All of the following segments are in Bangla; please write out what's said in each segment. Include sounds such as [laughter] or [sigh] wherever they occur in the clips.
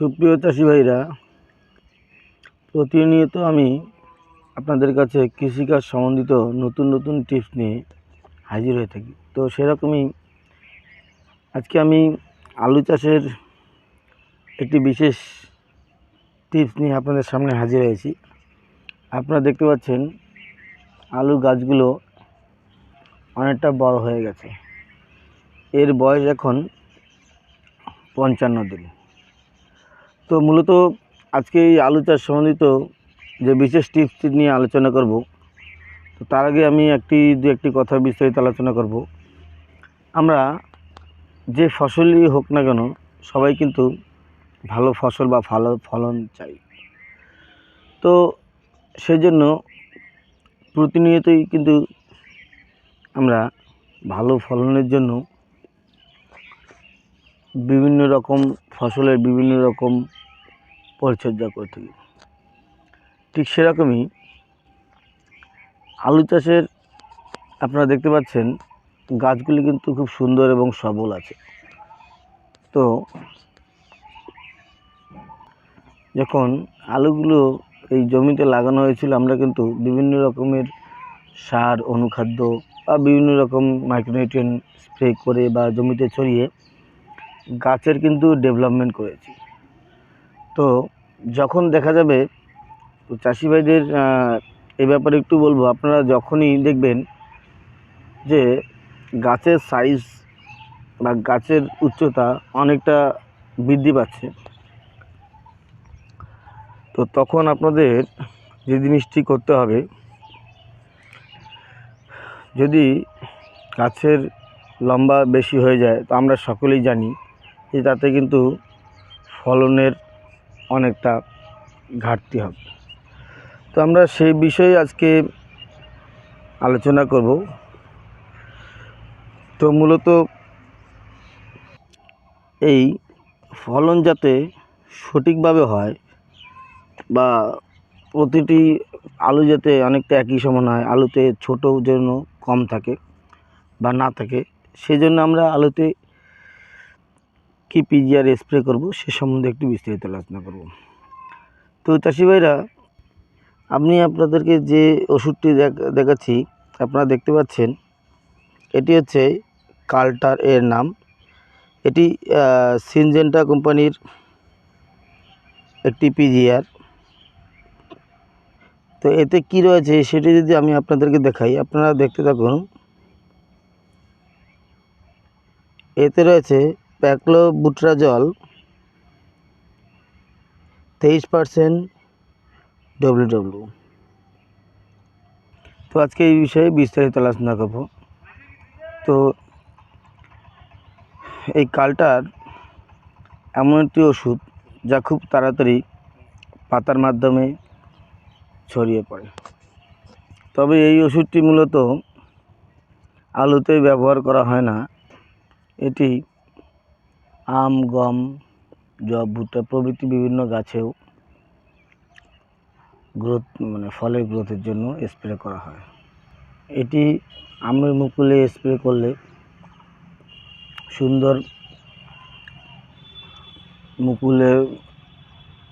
সুপ্রিয় চাষি ভাইরা, প্রতিনিয়ত আমি আপনাদের কাছে কৃষিকাজ সম্বন্ধিত নতুন নতুন টিপস নিয়ে হাজির হয়ে থাকি। তো সেরকমই আজকে আমি আলু চাষের একটি বিশেষ টিপস নিয়ে আপনাদের সামনে হাজির হয়েছি। আপনারা দেখতে পাচ্ছেন আলু গাছগুলো অনেকটা বড় হয়ে গেছে। এর বয়স এখন পঞ্চান্ন দিন। তো মূলত আজকে এই আলু চাষ সম্বন্ধিত যে বিশেষ টিপস নিয়ে আলোচনা করব, তো তার আগে আমি একটি, দু একটি কথা বিস্তারিত আলোচনা করব। আমরা যে ফসলই হোক না কেন, সবাই কিন্তু ভালো ফসল বা ভালো ফলন চাই। তো সেই জন্য প্রতিনিয়তই কিন্তু আমরা ভালো ফলনের জন্য বিভিন্ন রকম ফসলের বিভিন্ন রকম পরিচর্যা করে থাকি ঠিক সেরকমই আলু চাষের আপনারা দেখতে পাচ্ছেন গাছগুলি কিন্তু খুব সুন্দর এবং সবল আছে। তো যখন আলুগুলো এই জমিতে লাগানো হয়েছিল, আমরা কিন্তু বিভিন্ন রকমের সার, অনুখাদ্য বা বিভিন্ন রকম মাইক্রোনিউট্রিয়েন্ট স্প্রে করে বা জমিতে ছড়িয়ে গাছের কিন্তু ডেভেলপমেন্ট করেছি। তো যখন দেখা যাবে চাষি ভাইদের এ ব্যাপারে একটু বলব। আপনারা যখনই দেখবেন যে গাছের সাইজ বা গাছের উচ্চতা অনেকটা বৃদ্ধি পাচ্ছে, তো তখন আপনাদের যে জিনিসটি করতে হবে, যদি গাছের লম্বা বেশি হয়ে যায়, তো আমরা সকলেই জানি যে তাতে কিন্তু ফলনের অনেকটা ঘাটতি হবে। তো আমরা সেই বিষয়ে আজকে আলোচনা করব। তো মূলত এই ফলন যাতে সঠিকভাবে হয় বা প্রতিটি আলু যাতে অনেকটা একই সমান হয়, আলুতে ছোটো যেন কম থাকে বা না থাকে সেই জন্য আমরা আলুতে কি পিজিআর স্প্রে করব সে সম্বন্ধে একটু বিস্তারিত আলোচনা করব। তো চাষি ভাইরা, আমি আপনাদেরকে যে ওষুধটি দেখ- দেখাচ্ছি, আপনারা দেখতে পাচ্ছেন, এটি হচ্ছে কালটার এর নাম। এটি সিনজেন্টা কোম্পানির একটি পিজিআর তো এতে কি রয়েছে সেটি যদি আমি আপনাদেরকে দেখাই, আপনারা দেখতে থাকুন। এতে রয়েছে প্যাকলো বুট্রাজল, তেইশ পার্সেন্ট ডব্লিউ ডব্লিউ তো আজকে এই বিষয়ে বিস্তারিত আলোচনা করব। তো এই কালটার এমন একটি ওষুধ যা খুব তাড়াতাড়ি পাতার মাধ্যমে ছড়িয়ে পড়ে। তবে এই ওষুধটি মূলত আলুতে ব্যবহার করা হয় না, এটি আম, গম, জব, ভুট্টা প্রভৃতি বিভিন্ন গাছেও গ্রোথ মানে ফলের গ্রোথের জন্য স্প্রে করা হয়। এটি আমের মুকুলে স্প্রে করলে সুন্দর মুকুলে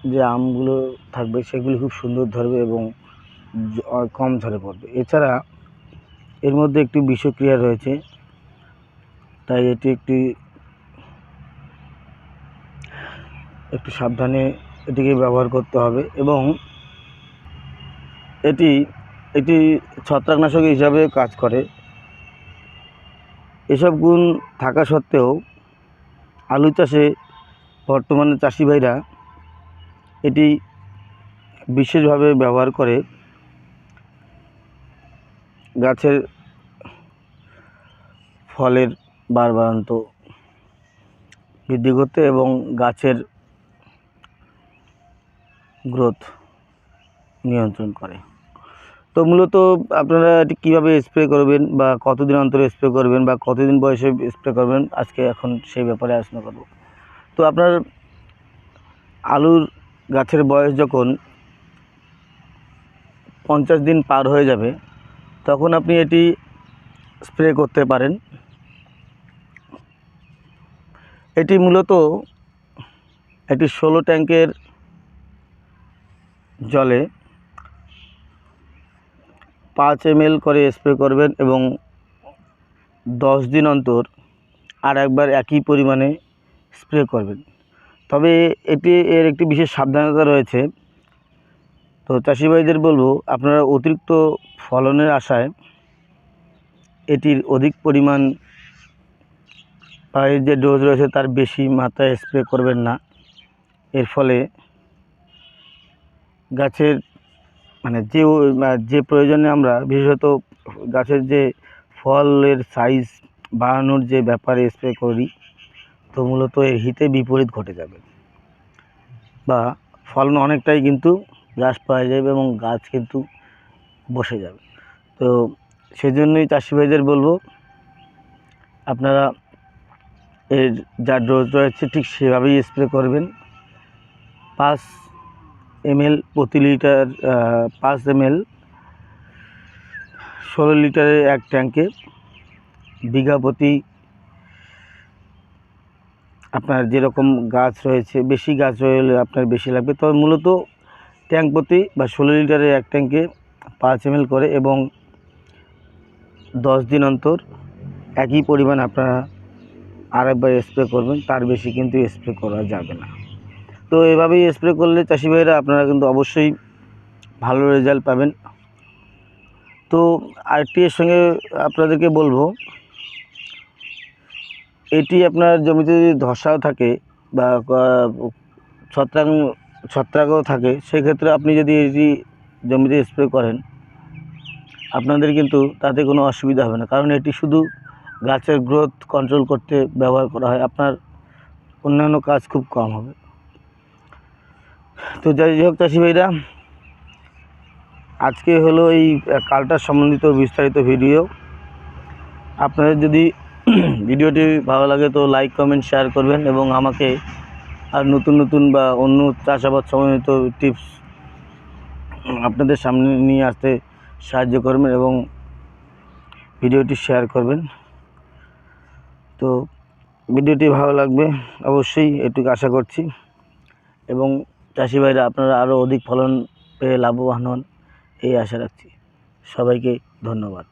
যে আমগুলো থাকবে সেগুলি খুব সুন্দর ধরবে এবং কম ঝরে পড়বে। এছাড়া এর মধ্যে একটি বিষক্রিয়া রয়েছে, তাই এটি একটি একটু সাবধানে এটিকে ব্যবহার করতে হবে এবং এটি এটি ছত্রাকনাশক হিসাবে কাজ করে। এসব গুণ থাকা সত্ত্বেও আলু চাষে বর্তমানে চাষি ভাইরা এটি বিশেষভাবে ব্যবহার করে। গাছের ফলের বারবারান্ত বৃদ্ধি করতে এবং গাছের গ্রোথ নিয়ন্ত্রণ করে। তো মূলত আপনারা এটি কীভাবে স্প্রে করবেন বা কতদিন অন্তরে স্প্রে করবেন বা কতদিন বয়সে স্প্রে করবেন আজকে এখন সেই ব্যাপারে আলোচনা করব। তো আপনার আলুর গাছের বয়স যখন পঞ্চাশ দিন পার হয়ে যাবে, তখন আপনি এটি স্প্রে করতে পারেন। এটি মূলত একটি ষোলো ট্যাঙ্কের জলে পাঁচ এম করে স্প্রে করবেন এবং দশ দিন অন্তর আর একবার একই পরিমাণে স্প্রে করবেন। তবে এটি এর একটি বিশেষ সাবধানতা রয়েছে। তো চাষি ভাইদের বলব, আপনারা অতিরিক্ত ফলনের আশায় এটির অধিক পরিমাণ বা যে ডোজ রয়েছে তার বেশি মাত্রায় স্প্রে করবেন না। এর ফলে গাছের মানে যে যে প্রয়োজনে আমরা, বিশেষত গাছের যে ফলের সাইজ বাড়ানোর যে ব্যাপারে স্প্রে করি, তো মূলত এর হিতে বিপরীত ঘটে যাবে। বা ফলন অনেকটাই কিন্তু হ্রাস পাওয়া যাবে এবং গাছ কিন্তু বসে যাবে। তো সেজন্যই চাষি ভাইদের বলব, আপনারা এর যা ডোজ রয়েছে ঠিক সেভাবেই স্প্রে করবেন। পাঁচ এমএল প্রতি লিটার পাঁচ এমএল, ষোলো লিটারের এক ট্যাঙ্কে বিঘা প্রতি আপনার যেরকম গাছ রয়েছে, বেশি গাছ রয়েলে আপনার বেশি লাগবে। তবে মূলত ট্যাঙ্ক প্রতি বা ষোলো লিটারের এক ট্যাঙ্কে পাঁচ এমএল করে এবং দশ দিন অন্তর একই পরিমাণ আপনারা আরেকবার স্প্রে করবেন, তার বেশি কিন্তু স্প্রে করা যাবে না। তো এভাবেই স্প্রে করলে চাষি ভাইরা আপনারা কিন্তু অবশ্যই ভালো রেজাল্ট পাবেন। তো আরেকটি এর সঙ্গে আপনাদেরকে বলব, এটি আপনার জমিতে যদি ধসাও থাকে বা ছত্রাক, ছত্রাকও থাকে, সেক্ষেত্রে আপনি যদি এটি জমিতে স্প্রে করেন, আপনাদের কিন্তু তাতে কোনো অসুবিধা হবে না। কারণ এটি শুধু গাছের গ্রোথ কন্ট্রোল করতে ব্যবহার করা হয়, আপনার অন্যান্য কাজ খুব কম হবে। তো যাই হোক চাষি ভাইরা, আজকে হলো এই কালটার সম্বন্ধিত বিস্তারিত ভিডিও। আপনাদের যদি [clears throat] ভিডিওটি ভালো লাগে তো লাইক, কমেন্ট, শেয়ার করবেন এবং আমাকে আর নতুন নতুন বা অন্য চাষাবাদ সম্বন্ধিত টিপস আপনাদের সামনে নিয়ে আসতে সাহায্য করবেন এবং ভিডিওটি শেয়ার করবেন। তো ভিডিওটি ভালো লাগবে অবশ্যই, এটুকু আশা করছি। এবং চাষি ভাইরা আপনারা আরও অধিক ফলন পেয়ে লাভবান হন এই আশা রাখছি। সবাইকে ধন্যবাদ।